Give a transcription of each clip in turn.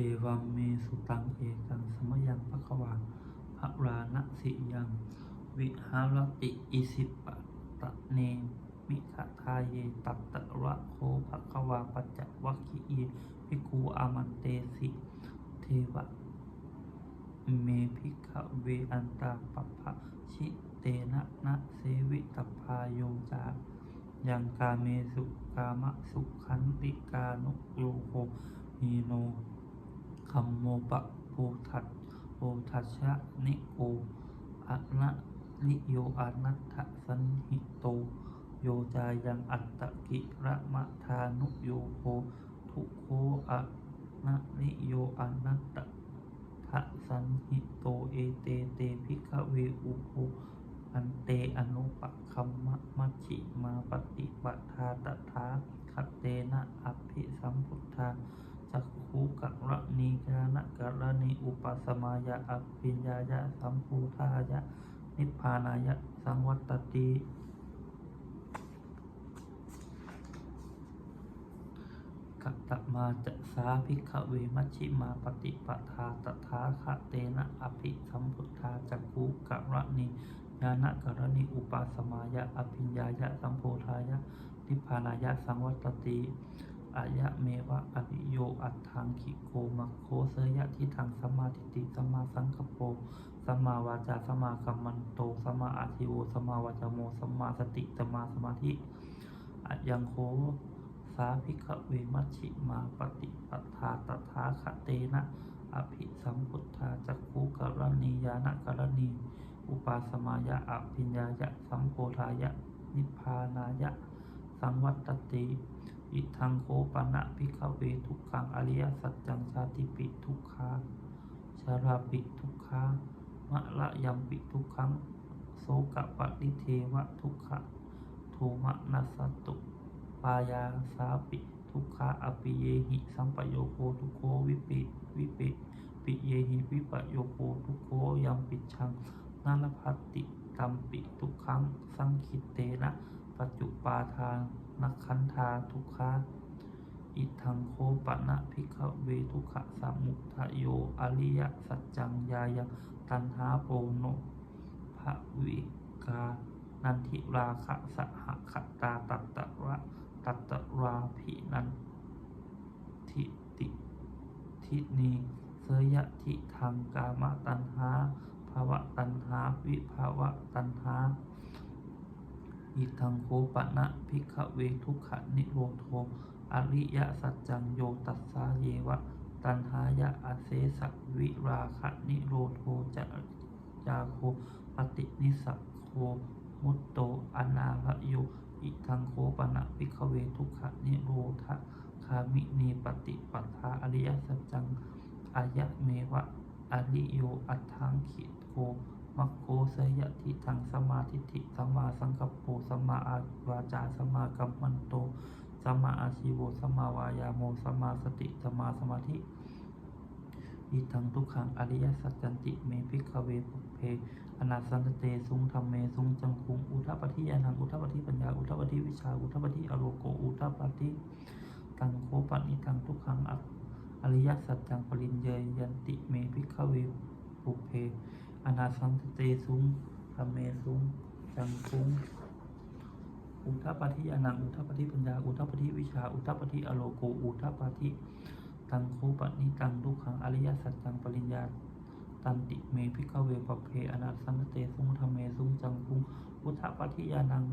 เอวัมเมสุตังเอกังสมยังภควาภราณสิยัง วิหารติอิสิปะตะเนมิขะทาเยตัตตะระโคภควาปัจจวัคคีเยภิกขุอามันเตสิเทวะเมภิกขเวอันตาปปะชิเตนะนะเสวิตพาโยจายังกาเมสุกามะสุขันติกานุโยโคมีโน คัมโมปะโพทัตโพทัชชะนิโกอะนะนิโยอานัตถสันหิโต โยจายังอัตตกิระมะทานุโยโคทุโคอะนะนิโยอานัตตทะสันหิโตเอเตเตภิกเวอุโภอันเตอนุปะคัมมะมัชิมาปฏิปทาตถาคเตนะอภิสัมพุทธา จักขุกะระนีกานะกะระนีอุปสมายะอภิญญายะสัมภูทายะ นิพพานายะ สังวัตติกัตมาจะสาภิกขเวมัชิมาปฏิปทาตถาคเตนะอภิสัมพุทธาจักขุกะระนิญาณกรณิอุปสมายะอภิญญายะสัมโพธายะ นิพพานายะ สังวัตติ อายะเมวะอริโยอัตถังขิโกมัคโคเสยะทิทังสมมาทิฏฐิสมมาสังกปโปสมมาวาจาสมมากัมมันโตสมมาอาชิโวสมมาวาจาโมสมมาสติสมมาสมาธิอยังโคสาภิกขเวมัชชิมาปฏิปทาตถาคเตนะอภิสัมพุทธาจักขุกรณียานกรณี อุปาสมายะอภิญญายะสัมโพธายะ นิพพานายะ สังวัตติ อิทังโคปนะภิกเวทุกขังอริยสัจจังชาติปิทุกขาชาราปิทุกขามะละยัมปิทุกขังโสกะปฏิเทวะทุกขะโทมะนัสตุปายาสาปิทุกขาอปิเยหิสัมปโยโคทุโควิปิวิปิปิเยหิวิปโยโคทุโคยัมปิชังนารพัตติตัมปิทุกขังสังคิเตนะปัจจุปาทาน นักขันธาทุกขาอิทังโคปะนะภิกเวทุกขะสมุทโย อริยสัจจังยายตันหาโปโนภวิกา นันทิราคะสหคตาตัตตะระตัตตะราภินันทิติทินีเสยทิทางกามตัณหาภาวะตัณหาวิภาวะตัณหา อิทังโคปะนะภิกขเวทุกขนิโรโทอริยสัจจังโยตัสสาเยวะ ตัณหายะอาเสสะวิราคะนิโรโทจะจาโคปฏินิสัโคมุตโตอนาลโยอิทังโคปนะวิคเวทุกขนิโรธะคามินีปฏิปัฏฐาอริยสัจจังอายะเมวะอริโยอัตถังขิโก มัคโคเสยทิทังสมาธิฐิสมมาสังกัปโปสมมาอาวาจาสมมากัมมันโตสมมาอาชีโวสมมาวายาโมสมมาสติสมมาสมาธิอิทังทุกขังอริยสัจจันติเมพิกเวปุเพอนาสันตเตสุงธรรมเมสุงจังคุงอุทัปฏิยานังอุทัปฏิปัญญาอุทัปฏิวิชาอุทัปฏิอโลโกอุทัปฏิตังโคปนิตังทุกขังอริยสัจจังปริญเยยันติเมพิกเวปุเพ อนาสันตเตสุงธรรมเมสุงจังคุงอุทัปฏิยานังอุทัปฏิปัญญา อุทัปฏิวิชา อุทัปฏิอโลโก อุทัปฏิตังโคปนิตังทุกขังอริยสัจจังปริญญา ตันติเมพิกเวปเพอนาสันเตสุงธรรมเมสุงจังคุงอุทัปฏิยานัง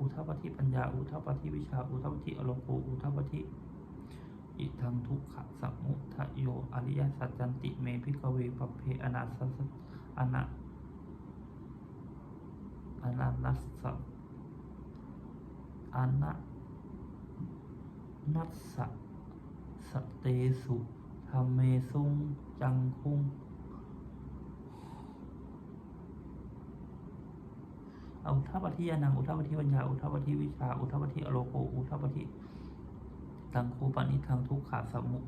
อุทัปฏิปัญญา อุทัปฏิวิชา อุทัปฏิอโลโก อุทัปฏิ อิทังทุกขะสมุทโย อริยสัจจันติเมพิกเวปเพอนาสันอนาอนานัสสะอนานัสสะสเตสุธรรมเมสุงจังคุงเอาอุทัปฏิยานังอุทัปฏิปัญญาอุทัปฏิวิชาอุทัปฏิอโลโกอุทัปฏิ ตังคูปนิทังทุกขาสมุ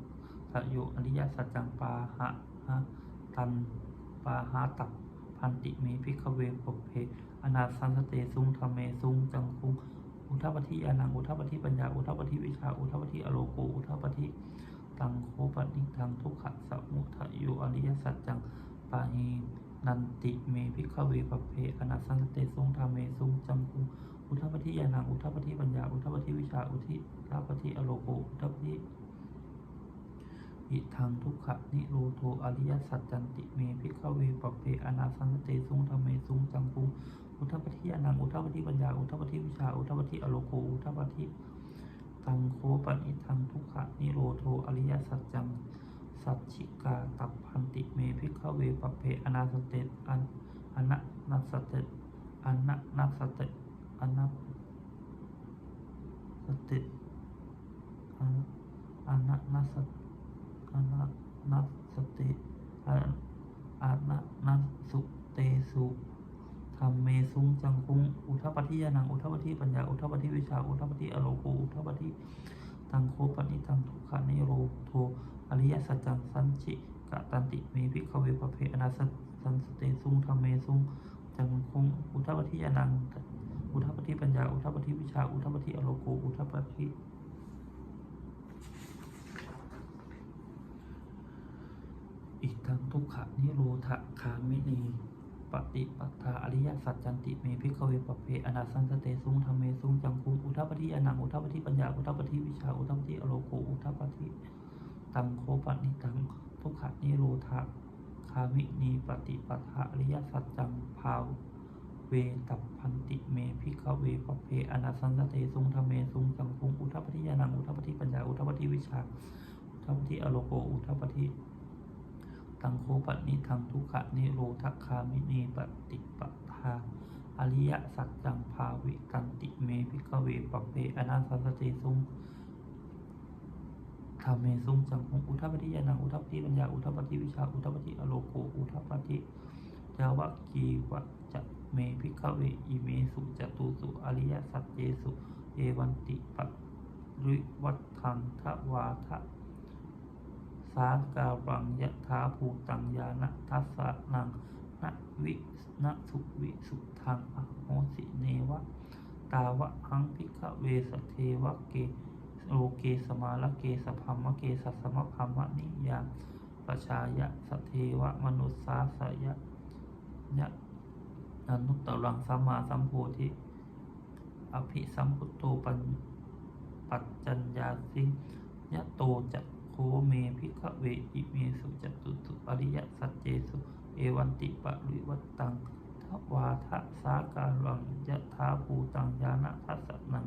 ทโยอริยสัจจังปาหะหะตันปาหาตักพันติเมพิกเวปเพอนาสันสเตสุงธรรมเมสุงจังคุงอุทัปฏิยานังอุทัปฏิปัญญาอุทัปฏิวิชาอุทัปฏิอโลโกอุทัปฏิตังโคปนิทังทุกขะสมุทโยอริยสัจจังปาหีนันติเมพิกขเวปเพอนาสังเตสุงธรรมเมสุงจังคุง อุทัปฏิยานังอุทัปฏิปัญญา อุทัปฏิวิชา อุทิทปฏิอโลโกอุทัปฏิอิทังทุกขะนิโรโทอริยสัจจันติเมพิกเวปเพอนาสังเตสุงธรรมเมสุงจังคุงอุทัปฏิยานังอุทัปฏิปัญญา อุทัปฏิวิชา อุทัปฏิอโลโกอุทัปฏิตังโคปนิทังทุกขะนิโรโทอริยสัจจังสัจฉิกาตับพันติเมพิกเวปเพอนาสเตอันอนะนัสเตอันนะนัสเต อันนะสเตอันอันนะนัสอันนะนัสตอันอันนัสสุเตสุธรรมเมสุงจังคุงอุทปฏิยานังอุทปฏิปัญญาอุทปฏิวิชาอุทปฏิอโลโกอุทปฏิตังโคปนิตังทุกขานิโรโทอริยสัจจังสันจิกะตันติเมพิขเวปเพอนาสัสสันสเตสุงธรรมเมสุงจังคุงอุทปฏิยานัง อุทัปฏิปัญญา อุทัปฏิวิชา อุทัปฏิอโลโกอุทัปฏิอิทังทุกขะนิโรธคามินีปฏิปัฏฐาอริยสัจจันติเมพิกเวปเพอนาสังสเตสุงธรรมเมสุงจังคุงอุทัปฏิยานังอุทัปฏิปัญญา อุทัปฏิวิชา อุทัปฏิอโลโกอุทัปฏิตังโคปนิตังทุกขะนิโรธาคามินีปฏิปัฏฐาอริยสัจจังภาว เวตัพพันติเมพิกเวปเพอนาสังสเตสุงธรรมเมสุงจังคุงอุทัปฏิยานังอุทัปฏิปัญญาอุทัปฏิวิชาอุทัปฏิอโลโกอุทัปฏิตังโคปนิทังทุกขะนิโรธคามินีปฏิปทาอริยสัจจังภาวิตันติเมพิกเวปเปอนาสันสเตสุงธรรมเมสุงจังหงอุทัปฏิยานังอุทัปฏิปัญญาอุทัปฏิวิชาอุทัปฏิอโลโกอุทัปฏิจาวกีวัจจะ เมพิกเวอิเมสุจตุสุอริยสัจเจสุเอวันติปริวัตถังทวาทะสาการังยะถาภูตังยานะทัสสะนังนะวินะสุวิสุทังอโหสิเนวะ ตาวะหังพิกเวสเทวะเกโลเกสมาลเกสพัมมะเกสัสมะพัมมะนิยาปชายะสเทวะมนุสสาสยะยะ อนุตตรังสัมมาสัมโพธิอภิสัมพุตโตปัญปัจจัญญาสิยะโตจะโคเมพิกเวอิเมสุจตุสุอริยสัจเจสุ เอวันติปะริวัตตังทวาทะสาการังยะถาภูตังยานะทัสสนัง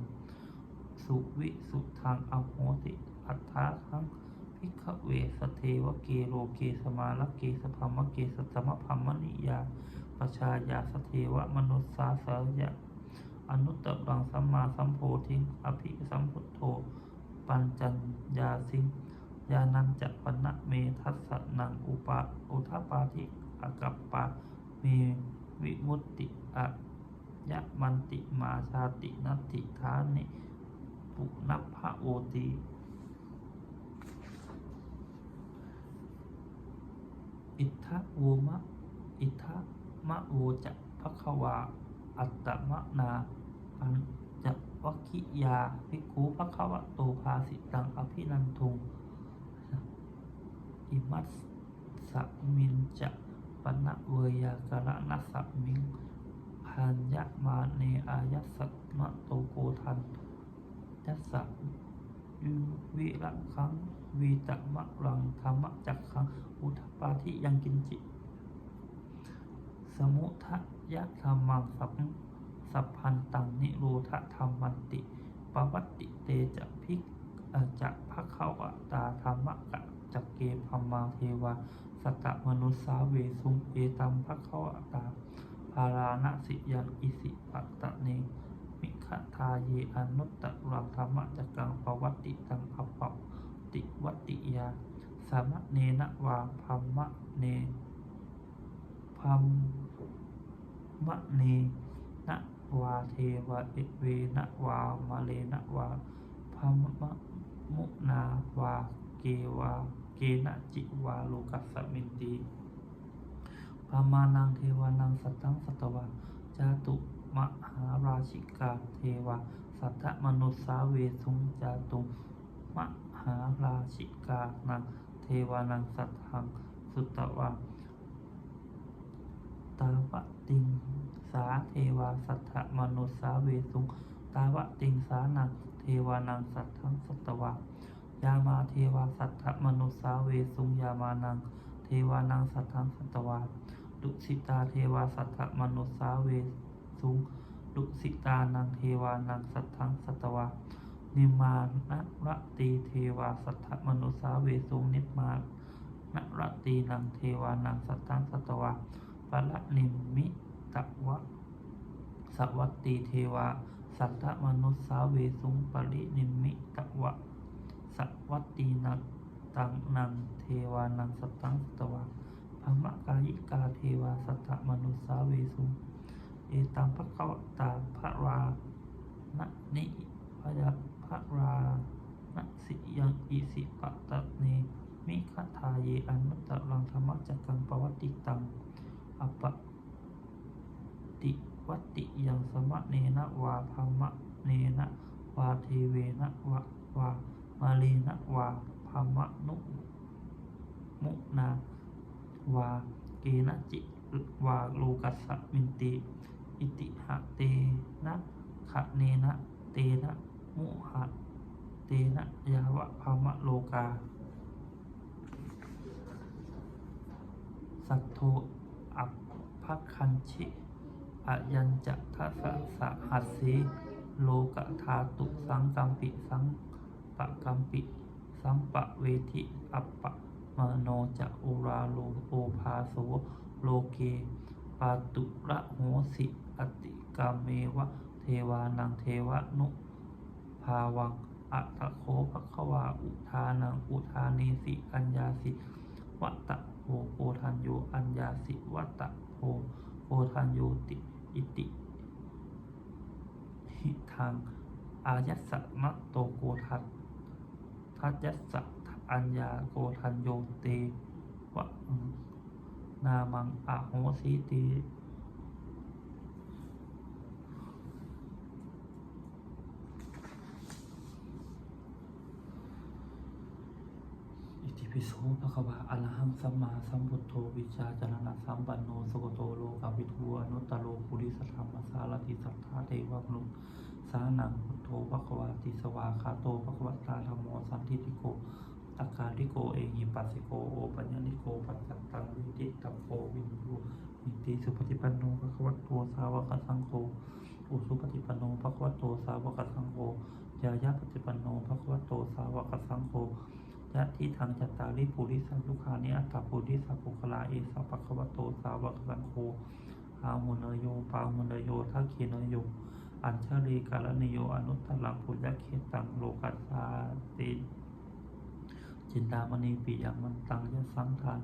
สุวิสุทางอโหติอัฏฐาคัง พิกเวสเทวเกโรเกสมาลเกสพัมมะเกสตมะพัมมนิยาปชายาสเทวมนุสสาสายะอนุตตรังสัมมาสัมโพธิอภิสัมพุทโธปัญจัญญาสิงยานันจปนะเมทัสสะนังอุปาอุทปาทิอากัปปะเมวิมุตติอะยะมันติมาชาตินัตติทานิปุนัพพะโอติ อิทะโวมะ อิทะมะโวจะภควา อัตตมะนาปัญจวัคคิยาภิกขุภควะโตภาสิตังอภินันทุง อิมัสสมินจะปนะเวยากระนัสสมิงพันยะมาเนอายัสสะมะโตโกทันยัสสะ วิระคังวีตะมะรังธรรมจักขัง อุทปาทิยังกินจิ สมุทะยะธรรมังสัพสัพพันตังนิโรธธรรมันติปวัตติเตจะพิกเอ่อจะภะคะวะตาธรรมะกะจักเกพัมมาเทวาสตะมนุสสาเวสุงเอตัมภะคะวะตาภาราณสิยังอิสิปัตตะเน มิขทาเยอนุตตรังธรรมะจักังปวัตติตังอปปติวัติยาสามะเนนะวาพัมมะเนพัมมะเนนะวาเทวะเอเวนะวามะเลนะวาพัมมะมุนาวาเกวาเกนะจิวาโลกัสสมินติพามานังเทวานังสัตตังสัตวาจาตุ มหาราชิกาเทวา สัทธมนุสสาเวสุงจาตุมหาราชิกานังเทวานังสัทธังสุตตวังตาวะติงสาเทวาสัทธมนุสาเวสุงตาวะติงสานังเทวานังสัทธังสัตตวายามาเทวาสัทธมนุสาเวสุงยามานังเทวานังสัทธังสัตตวาดุสิตาเทวาสัทธมนุสาเว สุงดุสิตานังเทวานังสัทธังสัตวานิมานะรตีเทวาสัทธมนุสาเวสุงนิมานะรตีนังเทวานังสัทธังสัตวาปะละนิมิตวะสวัตตีเทวาสัทธมนุสาเวสุงปรินิมิตวะสวัตตีนังตังนังเทวานังสัทธังสัตตวาภมกายิกาเทวาสัทธมนุสาเวสุง เอตังภะคะวตาภะรานะนิพยาภะรานะสิยังอิสิปะตะเนมิคทาเยอันุตตรังธรรมจักกังปวัติตังอปะติวัติยังสมะเนนะวาภมะเนนะวาเทเวนะวะวามาเลนะวาภมะนุมุนาวาเกนะจิวาโลกัสสะมินติ อิติหะเตนะขะเนนะเตนะมุหะเตนะยาวะภมะโลกา สัทโทอัปพคัญชิอายัญจะทัสสะสหัสสีโลกธาตุสังกัมปิสังปะกัมปิ สัมปะเวทิอัปปะมโนจะโอราโลโอภาโสโลเกปาตุระโหสิ อติกามเมวะ เทวานังเทวะนุภาวังอัตโคภควาอุทานังอุทานีสิอัญญาสิวัตะโพโพทันโยอัญญาสิวัตะโพโพทันโยติอิติหิทางอายัสสะมะโตโกทัตทัตยัสสะอัญญาโกทันโยเตวะนามังอะโหสีติ อิติ ปิโสภะคะวะอะระหังสัมมาสัมพุทโธวิชาจารณะสัมปันโนสุโตโลกวิทูอนุตตโลปุริสธรรมสารติสัทธาเทวมนุสานังพุทโธภะคะวะติสวาคาโตภะคะวะตาธรรมโมสันทิติโกอาคาริโกเอหิปัสสิโกโอปัญญนิโกปัจจัตตังวิจิตตัมโพวินยูมิติสุปฏิปันโนภะคะวะโตสาวกสังโฆอุสุปฏิปันโนภะคะวะโตสาวกสังโฆยายาปฏิปันโนภะคะวะโตสาวกสังโฆ ยะทิทางจัตตาริปุริสัยุคานิอัตตาปุริสัปุคลาเอสัปะคะวะโตสาวกสังโฆอาหุเนยโยปาหุเนยโยทักขิเนยโย อัญชลีกาลนิโยอนุตตลังปุญญเขตังโลกัสสาติจินดามณีปิยังมันตังยะสังทาน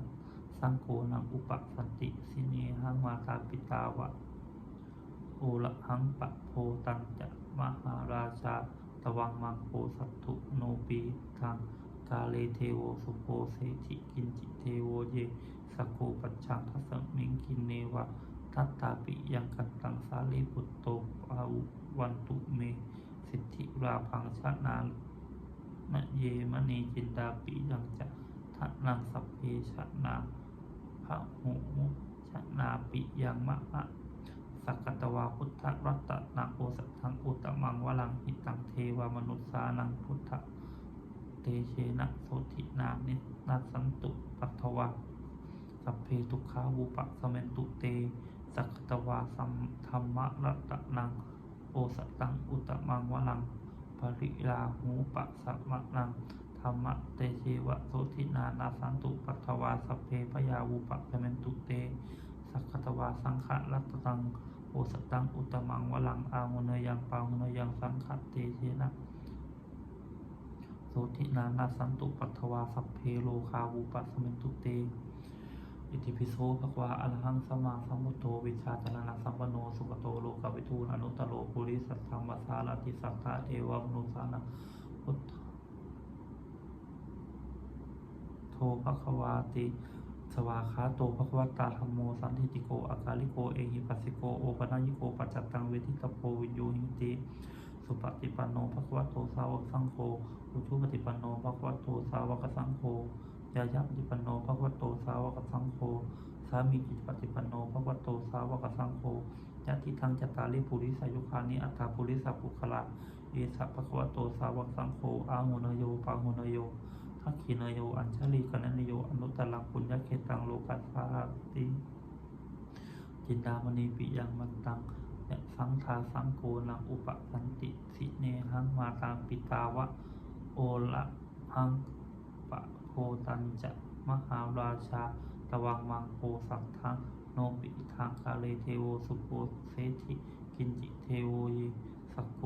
สังโฆนังอุปสันติสิเนหังมาตาปิตาวะโอละหังปะโพตังจะมหาราชาตวังมังโพสัตถุโนปีทัง กาเลเทโวสุโพเสธิกินจิเทโวเยสกโกปัจจังทัสมิงกินเนวะทัตตาปิยังกันตังสาลีปุตโตปาวันตุเม สิทธิราพังชนานนะเยมณีจินดาปิยังจะทะนังสัพเพชนาพระหูชนาปิยังมะมะสักกตวาพุทธรัตนังโอสัทังอุตตมังวลังหิตังเทวามนุษสานังพุทธ เตเชนะโสธินานินาสันตุปัทวาสัพเพทุขาวุปะสเมนตุเต สักตวาสัมธรรมรัตนัง โอสตังอุตมังวลังปริลาหูปะสัมะนังธรรมะเตเชวะโสธินานาสันตุปัทวาสัพเพพยาวุปะสเมนตุเต สักตวาสังฆรัตตังโอสตังอุตมังวลังอาหุเนยังปาหุเนยังสังฆเตเชนะ โสธินานาสันตุปัทวาสัพเพโลคาวุปัสสมินตุเต อิติปิโสภควาอรหังสมาสัมพุทโธวิชาจารณะสัมปนโนสุขโตโลกวิทูอนุตตโลปุริสัทธัมมสสารติสัทธาเทวมนุสานังพุทโธภควาติสวาคาโตภควตาธรรมโมสันทิติโกอากาลิโกเอหิปัสสิโกโอปนายิโกปัจจตตังเวทิตโพวิญญูหิติ สุปฏิปันโนภะคะวะโตสาวกสังโฆอุชุปฏิปันโนภะคะวะโตสาวกสังโฆยายะปฏิปันโนภะคะวะโตสาวกสังโฆสามีจิตปฏิปันโนภะคะวะโตสาวกสังโฆยะทิทังจตาริปุริสายุคานิอัตถาปุริสัปุคละเอสะภะคะวะโตสาวกสังโฆอาหุเนโยปาหุเนโยทักขิเนโย อัญชลีกนันโยอนุตตรังปุญญเขตังโลกัสสาติจินดามณีปิยังมันตัง สังทาสังโกนังอุปสันติสิเนหังมาตามปิตาวะโอละหังปะโคตันจะมหาราชาตวังมังโพสังทังโนปิทางกาเลเทโวสุโกเสธิกินจิเทโวเยสกโก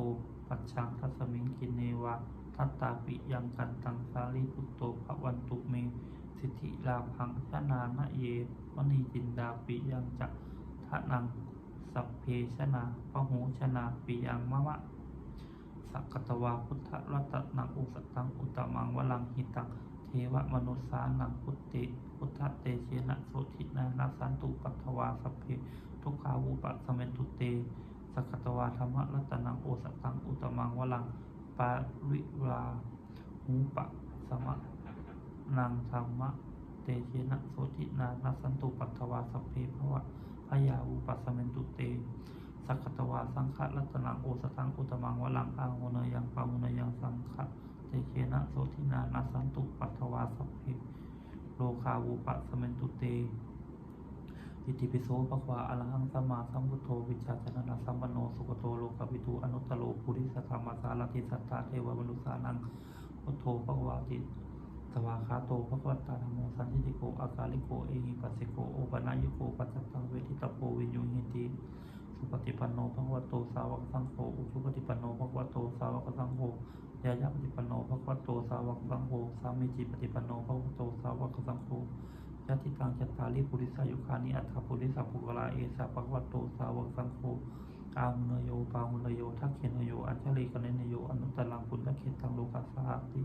ปัจชังทัสมิงกินเนวาทัตตาปิยังกันตังสาลีพุตโตภวันตุเม สิทธิลาพังชนานะเยวณีจินดาปิยังจักทะนัง สัพเพชนาพหูชนาปิยังมะวะสักกตวาพุทธรัตนังอุสตังอุตมังวลังหิตังเทวมนุสสานังพุทติพุทธเตเชนะโสทินานาสันตุปัทวาสัพเพทุกขาวุปะสเมนตุเตสักกตวาธรรมรัตนังโอสตังอุตมังวลังปาริวาหูปะสมะนางธรรมะเตเชนะโสตินานัสสันตุปัตถวาสัพเพภวะ ยาอุปัสสเมนตุเต สักตวาสังฆรัตนังโอสตังอุตมังวลังอาหุเนยังปาหุเนยังสังฆเตเชนะโสตินานัสสันตุปัตถวาสัพเพโลคาวุปัสสเมนตุเตอิติปิโสภะควะอระหังสัมมาสัมพุทโธวิชาจนะนะสัมปันโนสุขโตโลกวิทูอนุตตโลปุริสธรรมสารติสัทธาเทวมนุสานังพุทโธภะควะติ สวาคาโตภะคะวะตาธโมสันติโกอากาลิโกเอหิปัสสิโกโอปะนายโกปัสสัตตังเวทิตาโพวิญญูหิติสุปฏิปันโนภะควะโตสาวกสังโฆอุชุปฏิปันโนภะควะโตสาวกสังโฆยายะปฏิปันโนภะควะโตสาวกสังโฆสามีจิปฏิปันโนภะควะโตสาวกสังโฆยะติตังจัตตาริปุริสายุคานิอัตถปุริสปุกลาเอสะปะควะโตสาวกสังโฆอาหุเนโยปาหุเนโยทักเขนโยอัญชลีกเนเนโยอนุตตรังปุญญเขตังโลกัสสาติ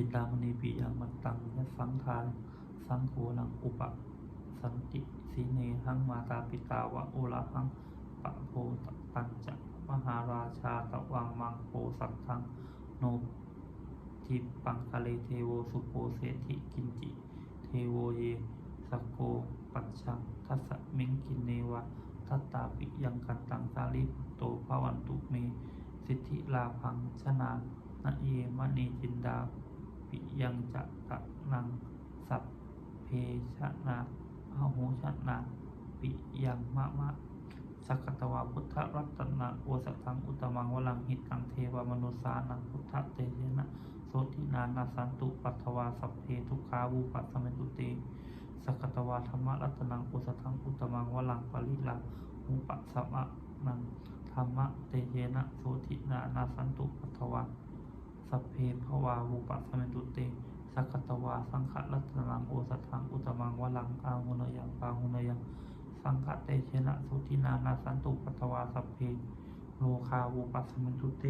จินตามณีปิยังมันตังยะสังทานสังโฆนังอุปสันติสีเนหังมาตาปิตาวะโอละหังปะโพตัญจะมหาราชาตะวังมังโพสัตทังโนทิปังกะเลเทโวสุโปเสธิกินจิเทโวเยสกโกปัจชังทัสมิงกินเนวะทัตตาปิยังกันตังสาลิปโตภวันตุเม สิทธิลาพังชนานะเยมณีจินดา ปิยังจะตะนังสัพเพชนาอาโหชนาปิยังมะมะสักตวาพุทธรัตนะโอสถังอุตมังวลังหิตังเทวมนุสานังพุทธเตเยนะโสตินานาสันตุปัทวาสัพเพทุกขาวูปัสสเมตุเตสกกตวาธรรมรัตนังอุสทังอุตมังวลังปริลาหูปัสสมะนังธรรมะเตเยนะโสตินานาสันตุปัทวา สัพเพภวาวูปัสสเมตุเตสักตวาสังฆรัตนังโอสทังอุตมังวลังอาหุเนยังปาหุเนยังสังฆเตชนะสุตินานาสันตุปัทวาสัพเพโลคาวูปัสสเมตุเต